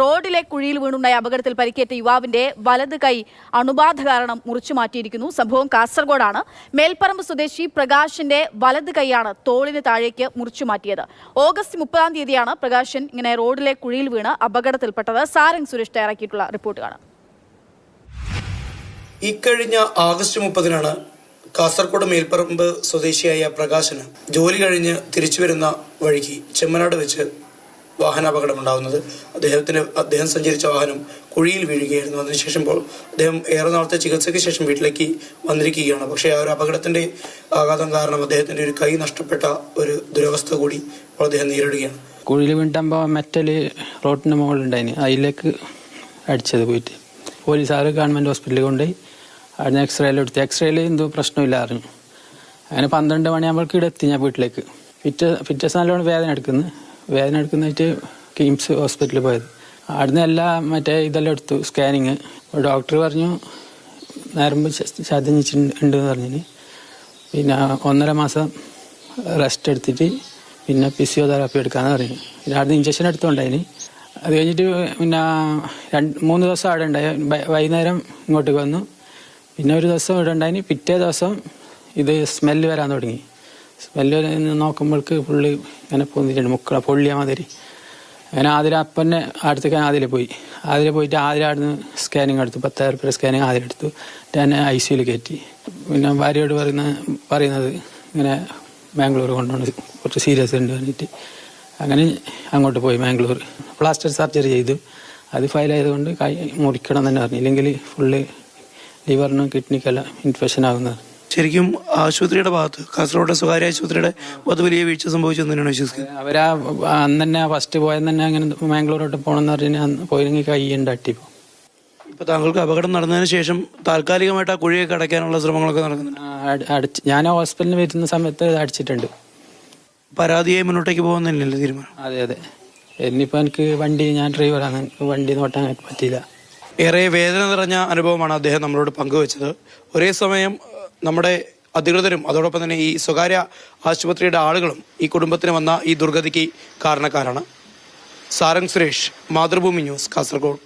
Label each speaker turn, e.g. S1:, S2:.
S1: റോഡിലെ കുഴിയിൽ വീണുണ്ടായ അപകടത്തിൽ പരിക്കേറ്റ യുവാവിന്റെ വലത് കൈ അണുബാധ കാരണം മുറിച്ചു മാറ്റിയിരിക്കുന്നു. സംഭവം കാസർഗോഡാണ്. മേൽപ്പറമ്പ് സ്വദേശി പ്രകാശിന്റെ വലത് കൈയാണ് തോളിന് താഴേക്ക് മുറിച്ചു മാറ്റിയത്. ഓഗസ്റ്റ് മുപ്പതാം തീയതിയാണ് പ്രകാശൻ ഇങ്ങനെ റോഡിലെ കുഴിയിൽ വീണ് അപകടത്തിൽപ്പെട്ടത്. സാരംഗ് സുരേഷ് തയ്യാറാക്കിയിട്ടുള്ള റിപ്പോർട്ട് കാണാം.
S2: ഇക്കഴിഞ്ഞ ആഗസ്റ്റ് മുപ്പതിനാണ് കാസർഗോഡ് മേൽപ്പറമ്പ് സ്വദേശിയായ പ്രകാശന് ജോലി കഴിഞ്ഞ് തിരിച്ചു വരുന്ന വഴിക്ക് ചെമ്മനാട് വെച്ച് വാഹനാപകടമുണ്ടാകുന്നത് അദ്ദേഹത്തിന് അദ്ദേഹം സഞ്ചരിച്ച വാഹനം കുഴിയിൽ വീഴുകയായിരുന്നു. അതിനുശേഷം അദ്ദേഹം ഏറെ നാളത്തെ ചികിത്സയ്ക്ക് ശേഷം വീട്ടിലേക്ക് വന്നിരിക്കുകയാണ്. പക്ഷേ ആ ഒരു അപകടത്തിന്റെ ആഘാതം കാരണം അദ്ദേഹത്തിന്റെ ഒരു കൈ നഷ്ടപ്പെട്ട ഒരു ദുരവസ്ഥ കൂടി ഇപ്പോൾ അദ്ദേഹം നേരിടുകയാണ്.
S3: കുഴിയിൽ വീണ്ടുമ്പോൾ മെറ്റൽ റോഡിന് മുകളിലുണ്ടായിന്. അതിലേക്ക് അടിച്ചത് പോയിട്ട് പോലീസുകാർ ഗവൺമെന്റ് ഹോസ്പിറ്റലിൽ കൊണ്ടുപോയി. അവിടെ എക്സ്റേയിൽ എടുത്ത്. എക്സ്റേയിൽ എന്തോ പ്രശ്നമില്ല അറിഞ്ഞു അങ്ങനെ പന്ത്രണ്ട് മണിയാകുമ്പോഴേക്കും ഇവിടെ എത്തി ഞാൻ വീട്ടിലേക്ക്. പിറ്റേ പിറ്റേ സാധനം വേദന എടുക്കുന്നു. വേദന എടുക്കുന്നതായിട്ട് കിംസ് ഹോസ്പിറ്റലിൽ പോയത്. അവിടുന്ന് എല്ലാം മറ്റേ ഇതെല്ലാം എടുത്തു സ്കാനിങ് ഡോക്ടർ പറഞ്ഞു നരമ്പ് എന്ന് പറഞ്ഞിന്. പിന്നെ ഒന്നര മാസം റെസ്റ്റ് എടുത്തിട്ട് പിന്നെ ഫിസിയോതെറാപ്പി എടുക്കാന്ന് പറഞ്ഞു പിന്നെ അവിടുന്ന് ഇഞ്ചക്ഷൻ എടുത്തോണ്ടായിന്. അത് കഴിഞ്ഞിട്ട് പിന്നെ രണ്ട് മൂന്ന് ദിവസം അവിടെ ഉണ്ടായി. വൈകുന്നേരം ഇങ്ങോട്ടേക്ക് വന്നു. പിന്നെ ഒരു ദിവസം ഇവിടെ ഉണ്ടായിന്. പിറ്റേ ദിവസം ഇത് സ്മെല്ല് വരാൻ തുടങ്ങി. സ്മെല്ല് നോക്കുമ്പോൾക്ക് പുള്ളി ഇങ്ങനെ പൊന്നിട്ടുണ്ട് മുക്കള പൊള്ളിയ മാതിരി. അങ്ങനെ ആതിര അപ്പന്നെ അടുത്തേക്ക് ആതിര പോയി. ആതിര പോയിട്ട് ആതിര അവിടുന്ന് സ്കാനിങ് എടുത്തു പത്തായിരം റുപ്യ സ്കാനിങ് ആതിര എടുത്തു. എന്നെ ഐ സിയിൽ കയറ്റി. പിന്നെ ഭാര്യയോട് പറയുന്ന പറയുന്നത് ഇങ്ങനെ ബാംഗ്ലൂർ കൊണ്ടുപോകണം കുറച്ച് സീരിയസ് ഉണ്ട് പറഞ്ഞിട്ട്. അങ്ങനെ അങ്ങോട്ട് പോയി ബാംഗ്ലൂർ. പ്ലാസ്റ്റർ സർജറി ചെയ്തു. അത് ഫയലായതുകൊണ്ട് കൈ മുറിക്കണം തന്നെ പറഞ്ഞു. ഇല്ലെങ്കിൽ ഫുള്ള് ലിവറിനും കിഡ്നിക്കെല്ലാം ഇൻഫെക്ഷൻ ആകുന്നത്
S2: ശരിക്കും ആശുപത്രിയുടെ ഭാഗത്ത് കാസർഗോഡ് സ്വകാര്യ ആശുപത്രിയുടെ അത് വലിയ വീഴ്ച സംഭവിച്ചു തന്നെയാണ് വിശ്വസിക്കുന്നത്
S3: അവരാ അന്ന് തന്നെ ഫസ്റ്റ് പോയെന്ന് തന്നെ അങ്ങനെ മാംഗ്ലൂരോട്ട് പോകണമെന്ന് പറഞ്ഞാൽ അന്ന് പോയിരുന്നെങ്കിൽ കൈയുണ്ട് അട്ടിപ്പോൾ അട്ടിപ്പോ.
S2: ഇപ്പൊ താങ്കൾക്ക് അപകടം നടന്നതിന് ശേഷം താൽക്കാലികമായിട്ട് ആ കുഴിയൊക്കെ അടയ്ക്കാനുള്ള ശ്രമങ്ങളൊക്കെ നടക്കുന്നുണ്ട്.
S3: അടിച്ച് ഞാൻ ഹോസ്പിറ്റലിൽ വരുന്ന സമയത്ത് അടിച്ചിട്ടുണ്ട്.
S2: പരാതിയായി മുന്നോട്ടേക്ക് പോകുന്നില്ലല്ലോ തീരുമാനം?
S3: അതെ അതെ. ഇനിയിപ്പോൾ എനിക്ക് വണ്ടി ഞാൻ ഡ്രൈവറാണ് വണ്ടി നോട്ടാൻ പറ്റിയില്ല.
S2: ഏറെ വേദന നിറഞ്ഞ അനുഭവമാണ് അദ്ദേഹം നമ്മളോട് പങ്കുവച്ചത്. ഒരേ സമയം നമ്മുടെ അധികൃതരും അതോടൊപ്പം തന്നെ ഈ സ്വകാര്യ ആശുപത്രിയുടെ ആളുകളും ഈ കുടുംബത്തിന് വന്ന ഈ ദുർഗതിക്ക് കാരണക്കാരാണ്. സാരംഗ് സുരേഷ് മാതൃഭൂമി ന്യൂസ് കാസർഗോഡ്.